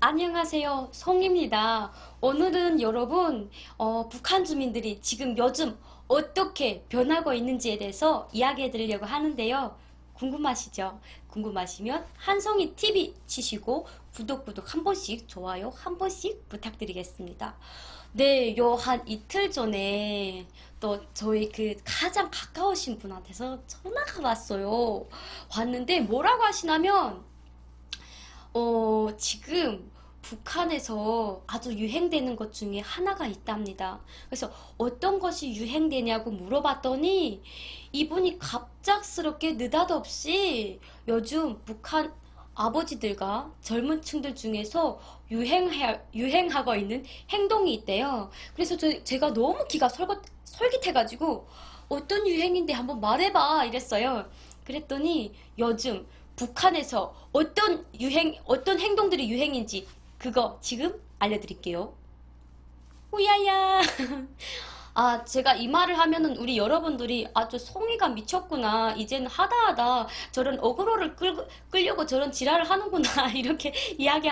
안녕하세요. 송입니다. 오늘은 여러분, 어, 북한 주민들이 지금 요즘 어떻게 변하고 있는지에 대해서 이야기해 드리려고 하는데요. 궁금하시죠? 궁금하시면 한송이 TV 치시고 구독, 구독 한 번씩, 좋아요 한 번씩 부탁드리겠습니다. 네, 요 한 이틀 전에 또 저희 그 가장 가까우신 분한테서 전화가 왔어요. 왔는데 뭐라고 하시냐면, 어, 지금 북한에서 아주 유행되는 것 중에 하나가 있답니다. 그래서 어떤 것이 유행되냐고 물어봤더니 이분이 갑작스럽게 느닷없이 요즘 북한 아버지들과 젊은 층들 중에서 유행하, 유행하고 있는 행동이 있대요. 그래서 저, 제가 너무 기가 설거, 솔깃해가지고 어떤 유행인데 한번 말해봐 이랬어요. 그랬더니 요즘 북한에서 어떤 유행, 어떤 행동들이 유행인지 그거 지금 알려드릴게요. 우야야. 아, 제가 이 말을 하면은 우리 여러분들이 아주 송이가 미쳤구나. 이제는 하다 하다 저런 어그로를 끌, 끌려고 저런 지랄을 하는구나. 이렇게 이야기,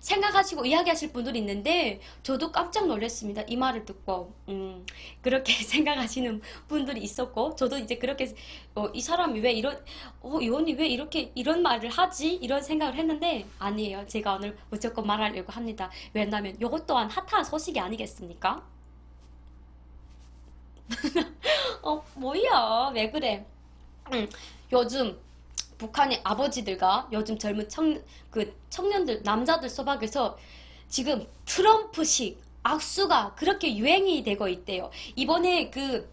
생각하시고 이야기하실 분들이 있는데 저도 깜짝 놀랐습니다. 이 말을 듣고. 음, 그렇게 생각하시는 분들이 있었고, 저도 이제 그렇게, 어, 이 사람이 왜 이런, 어, 이 언니 왜 이렇게, 이런 말을 하지? 이런 생각을 했는데, 아니에요. 제가 오늘 무조건 말하려고 합니다. 왜냐면 이것 또한 핫한 소식이 아니겠습니까? 어, 뭐야? 왜 그래? 음, 요즘 북한의 아버지들과 요즘 젊은 청, 그 청년들, 남자들 소박에서 지금 트럼프식 악수가 그렇게 유행이 되고 있대요. 이번에 그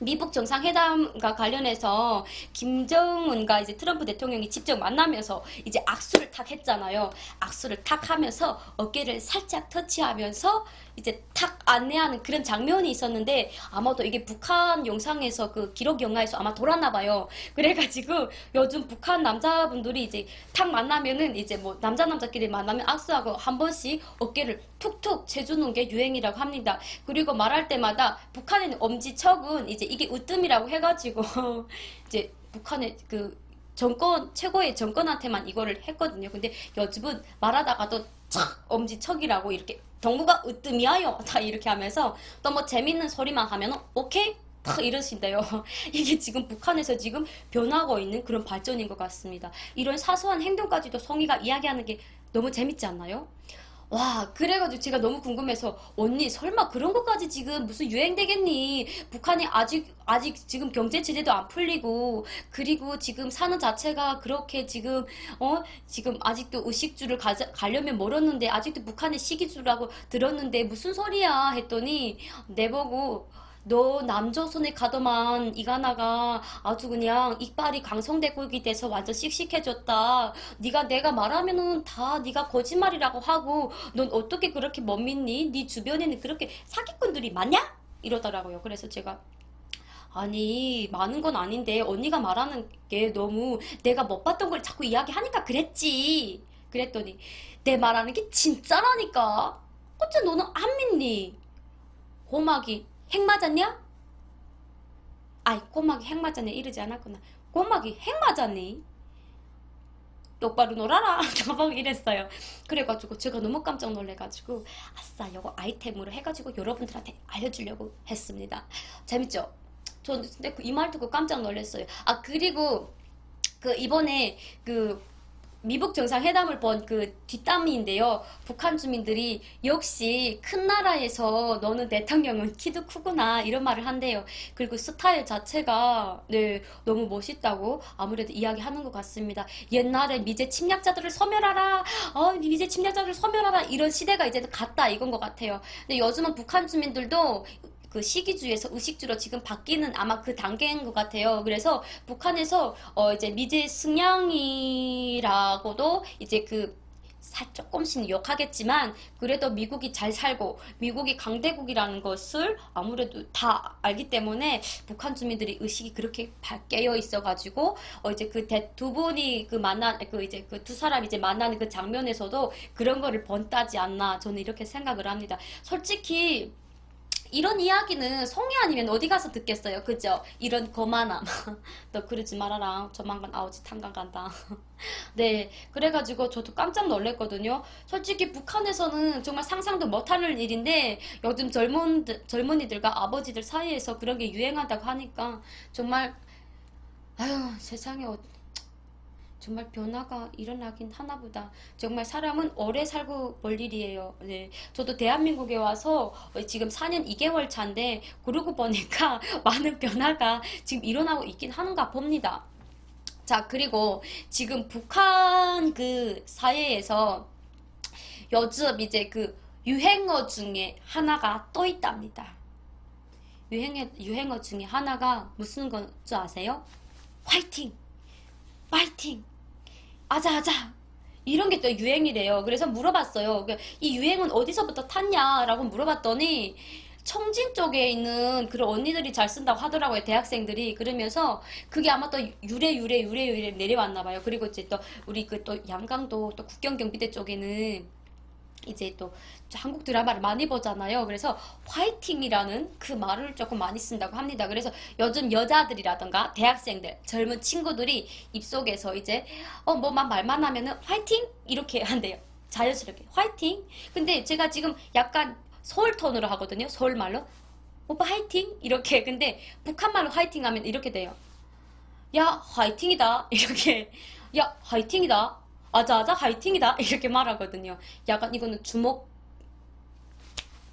미국 정상회담과 관련해서 김정은과 이제 트럼프 대통령이 직접 만나면서 이제 악수를 탁 했잖아요. 악수를 탁 하면서 어깨를 살짝 터치하면서 이제 탁 안내하는 그런 장면이 있었는데 아마도 이게 북한 영상에서 그 기록 영화에서 아마 돌았나 봐요. 그래가지고 요즘 북한 남자분들이 이제 탁 만나면은 이제 뭐 남자 남자끼리 만나면 악수하고 한 번씩 어깨를 툭툭 채주는 게 유행이라고 합니다. 그리고 말할 때마다 북한에는 엄지척은 이제 이게 으뜸이라고 해가지고 이제 북한의 그 정권 최고의 정권한테만 이거를 했거든요. 근데 요즘은 말하다가도 척 엄지척이라고 이렇게 동무가 으뜸이야요 다 이렇게 하면서 또 뭐 재밌는 소리만 하면 오케이 탁 이러신대요. 이게 지금 북한에서 지금 변하고 있는 그런 발전인 것 같습니다. 이런 사소한 행동까지도 성의가 이야기하는 게 너무 재밌지 않나요? 와, 그래가지고 제가 너무 궁금해서, 언니, 설마 그런 것까지 지금 무슨 유행되겠니? 북한이 아직, 아직 지금 경제 제재도 안 풀리고, 그리고 지금 사는 자체가 그렇게 지금, 어, 지금 아직도 의식주를 가자, 가려면 멀었는데, 아직도 북한의 시기주라고 들었는데, 무슨 소리야? 했더니, 내보고, 너 남조선에 가더만 이가나가 아주 그냥 이빨이 강성대골이 돼서 완전 씩씩해졌다. 네가 내가 말하면은 다 네가 거짓말이라고 하고 넌 어떻게 그렇게 못 믿니? 네 주변에는 그렇게 사기꾼들이 많냐? 이러더라고요. 그래서 제가 아니 많은 건 아닌데 언니가 말하는 게 너무 내가 못 봤던 걸 자꾸 이야기하니까 그랬지. 그랬더니 내 말하는 게 진짜라니까. 어째 너는 안 믿니? 고막이 핵 맞았냐? 아이 꼬막이 핵 맞았네 이러지 않았구나 꼬막이 핵 맞았니? 똑바로 놀아라 저보고 이랬어요 그래가지고 제가 너무 깜짝 놀래가지고 아싸 요거 아이템으로 해가지고 여러분들한테 알려주려고 했습니다 재밌죠? 저 근데 그이말 듣고 깜짝 놀랐어요 아 그리고 그 이번에 그 미국 정상회담을 본 그 뒷담이인데요. 북한 주민들이 역시 큰 나라에서 너는 대통령은 키도 크구나 이런 말을 한대요. 그리고 스타일 자체가 네 너무 멋있다고 아무래도 이야기하는 것 같습니다. 옛날에 미제 침략자들을 소멸하라, 어 미제 침략자들을 소멸하라 이런 시대가 이제 갔다 이건 것 같아요. 근데 요즘은 북한 주민들도 그 시기주에서 의식주로 지금 바뀌는 아마 그 단계인 것 같아요. 그래서 북한에서 어 이제 미제 승냥이라고도 이제 그살 조금씩 욕하겠지만 그래도 미국이 잘 살고 미국이 강대국이라는 것을 아무래도 다 알기 때문에 북한 주민들이 의식이 그렇게 깨어 있어가지고 어 이제 그 두 분이 그 만나 그 이제 그 두 사람 이제 만나는 그 장면에서도 그런 거를 번따지 않나 저는 이렇게 생각을 합니다. 솔직히 이런 이야기는 성이 아니면 어디 가서 듣겠어요. 그죠? 이런 거만함. 너 그러지 말아라. 조만간 아우지 탄강 간다. 네. 그래가지고 저도 깜짝 놀랐거든요. 솔직히 북한에서는 정말 상상도 못하는 일인데 요즘 젊은, 젊은이들과 아버지들 사이에서 그런 게 유행한다고 하니까 정말 아유 세상에 어- 정말 변화가 일어나긴 하나보다. 정말 사람은 오래 살고 볼 일이에요. 네. 저도 대한민국에 와서 어, 지금 4년 2개월 차인데, 그러고 보니까 많은 변화가 지금 일어나고 있긴 하는가 봅니다. 자, 그리고 지금 북한 그 사회에서 요즘 이제 그 유행어 중에 하나가 또 있답니다. 유행어, 유행어 중에 하나가 무슨 건줄 아세요? 화이팅! 파이팅! 아자 아자! 이런 게 또 유행이래요. 그래서 물어봤어요. 그, 이 유행은 어디서부터 탔냐라고 물어봤더니 청진 쪽에 있는 그런 언니들이 잘 쓴다고 하더라고요. 대학생들이. 그러면서 그게 아마 또 유래 유래 유래 유래 내려왔나 봐요. 그리고 이제 또 우리 그 또 양강도 또 국경 경비대 쪽에는 이제 또 한국 드라마를 많이 보잖아요. 그래서 화이팅이라는 그 말을 조금 많이 쓴다고 합니다. 그래서 요즘 여자들이라던가 대학생들, 젊은 친구들이 입속에서 이제 어 뭐만 말만 하면은 화이팅 이렇게 한대요. 자연스럽게 화이팅. 근데 제가 지금 약간 서울 톤으로 하거든요. 서울 말로 오빠 화이팅 이렇게. 근데 북한 말로 화이팅 하면 이렇게 돼요. 야 화이팅이다 이렇게. 야 화이팅이다. 아자아자 화이팅이다 이렇게 말하거든요. 약간 이거는 주먹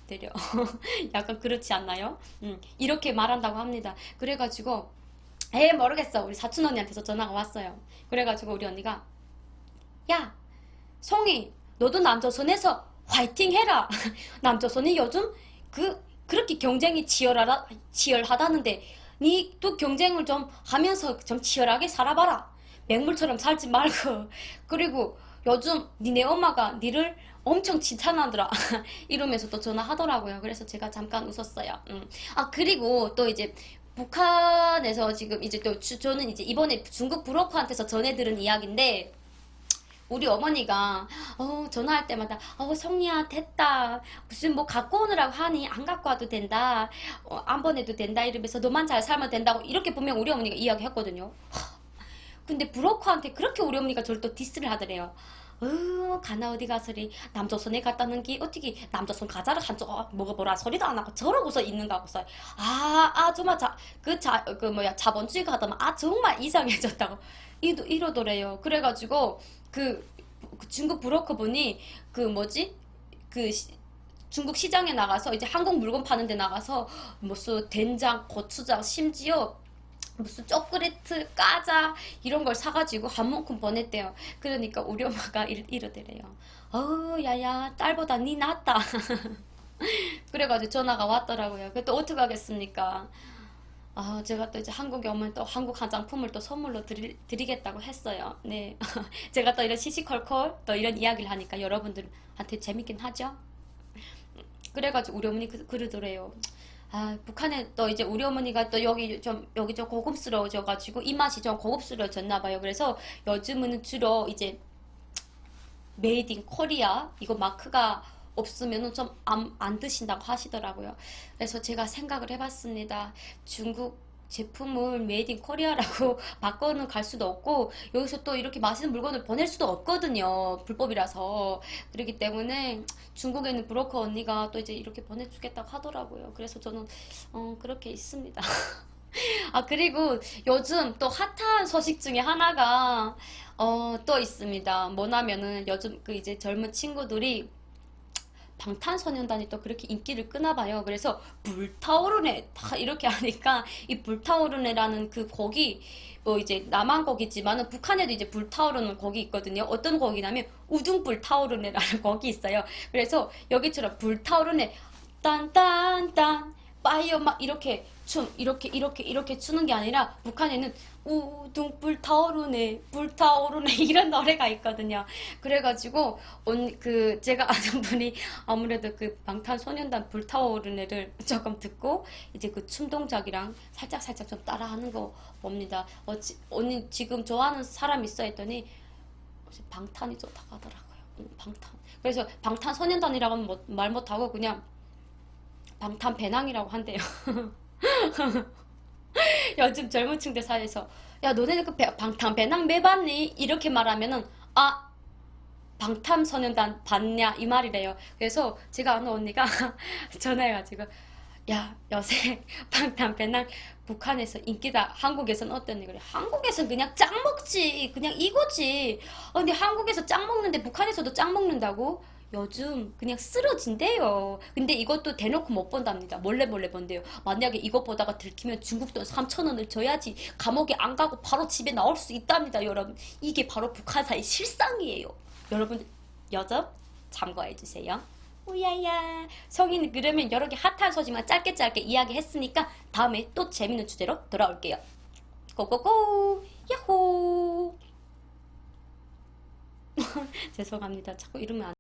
때려. 약간 그렇지 않나요? 음, 이렇게 말한다고 합니다. 그래가지고 에 모르겠어. 우리 사촌 언니한테서 전화가 왔어요. 그래가지고 우리 언니가 야 송이 너도 남조선에서 화이팅 해라. 남조선이 요즘 그 그렇게 경쟁이 치열하다 치열하다는데 니도 경쟁을 좀 하면서 좀 치열하게 살아봐라. 맹물처럼 살지 말고. 그리고 요즘 니네 엄마가 니를 엄청 칭찬하더라. 이러면서 또 전화하더라고요. 그래서 제가 잠깐 웃었어요. 음. 아 그리고 또 이제 북한에서 지금 이제 또 주- 저는 이제 이번에 중국 브로커한테서 전해 들은 이야기인데 우리 어머니가 어 전화할 때마다 어 성리야 됐다. 무슨 뭐 갖고 오느라고 하니? 안 갖고 와도 된다. 어, 안 보내도 된다. 이러면서 너만 잘 살면 된다고 이렇게 분명 우리 어머니가 이야기했거든요 근데 브로커한테 그렇게 우리 어머니가 저를 또 디스를 하더래요. 어, 가나 어디 가서리 남조선에 갔다는 게 어떻게 남조선 과자를 한쪽 어, 먹어보라 소리도 안 하고 저러고서 있는가 하고서 아, 아 정말 자, 그 자, 그 뭐야 자본주의 가더만 아 정말 이상해졌다고 이도 이러더래요. 그래가지고 그, 그 중국 브로커 분이 그 뭐지 그 시- 중국 시장에 나가서 이제 한국 물건 파는 데 나가서 무슨 된장, 고추장, 심지어 무슨 초콜릿, 과자 이런 걸 사가지고 한 몸큼 보냈대요. 그러니까 우리 엄마가 이, 이러더래요. 어, 야야, 딸보다 니 낫다. 그래가지고 전화가 왔더라고요. 그또 어떻게 하겠습니까? 아, 제가 또 이제 한국에 오면 또 한국 한장품을 또 선물로 드리, 드리겠다고 했어요. 네. 제가 또 이런 시시콜콜 또 이런 이야기를 하니까 여러분들한테 재밌긴 하죠? 그래가지고 우리 어머니 그, 그러더래요. 아, 북한에 또 이제 우리 어머니가 또 여기 좀 여기 좀 고급스러워져 가지고 입맛이 좀 고급스러워졌나 봐요. 그래서 요즘은 주로 이제 메이드 인 코리아 이거 마크가 없으면은 좀안 안 드신다고 하시더라고요. 그래서 제가 생각을 해봤습니다. 중국 제품을 메이드 인 코리아라고 바꿔는 갈 수도 없고 여기서 또 이렇게 맛있는 물건을 보낼 수도 없거든요. 불법이라서. 그렇기 때문에 중국에는 브로커 언니가 또 이제 이렇게 보내주겠다고 하더라고요. 그래서 저는 어, 그렇게 있습니다. 아 그리고 요즘 또 핫한 소식 중에 하나가 어, 또 있습니다. 뭐냐면은 요즘 그 이제 젊은 친구들이 방탄소년단이 또 그렇게 인기를 끄나 봐요. 그래서 불타오르네 다 이렇게 하니까 이 불타오르네라는 그 곡이 뭐 이제 남한 곡이지만은 북한에도 이제 불타오르는 곡이 있거든요. 어떤 곡이냐면 우둥불 타오르네라는 곡이 있어요. 그래서 여기처럼 불타오르네 딴딴딴 파이어 막 이렇게 춤 이렇게 이렇게 이렇게 추는 게 아니라 북한에는 우둥 불타오르네 불타오르네 이런 노래가 있거든요. 그래가지고 온 그 제가 아는 분이 아무래도 그 방탄소년단 불타오르네를 조금 듣고 이제 그 춤 동작이랑 살짝 살짝 좀 따라하는 거 봅니다. 어, 지, 언니 지금 좋아하는 사람 있어 했더니 방탄이 좋다고 하더라고요. 음, 방탄. 그래서 방탄소년단이라고는 뭐- 말 못하고 그냥 방탄 배낭이라고 한대요. 요즘 젊은 층들 사이에서 야 너네는 그 배- 방탄 배낭 매 봤니? 이렇게 말하면은 아 방탄소년단 봤냐 이 말이래요. 그래서 제가 아는 언니가 전화해가지고 야 요새 방탄 배낭 북한에서 인기다. 한국에서는 어땠니? 그래. 한국에서는 그냥 짱 먹지. 그냥 이거지. 어, 근데 한국에서 짱 먹는데 북한에서도 짱 먹는다고? 요즘 그냥 쓰러진대요. 근데 이것도 대놓고 못 본답니다. 몰래 몰래 본대요. 만약에 이것 보다가 들키면 중국 돈 3천 원을 줘야지 감옥에 안 가고 바로 집에 나올 수 있답니다, 여러분. 이게 바로 북한사의 실상이에요. 여러분 여점 참고해 주세요. 오야야 성인 그러면 여러 개 핫한 소식만 짧게 짧게 이야기했으니까 다음에 또 재밌는 주제로 돌아올게요. 고고고 야호 죄송합니다. 자꾸 이러면 안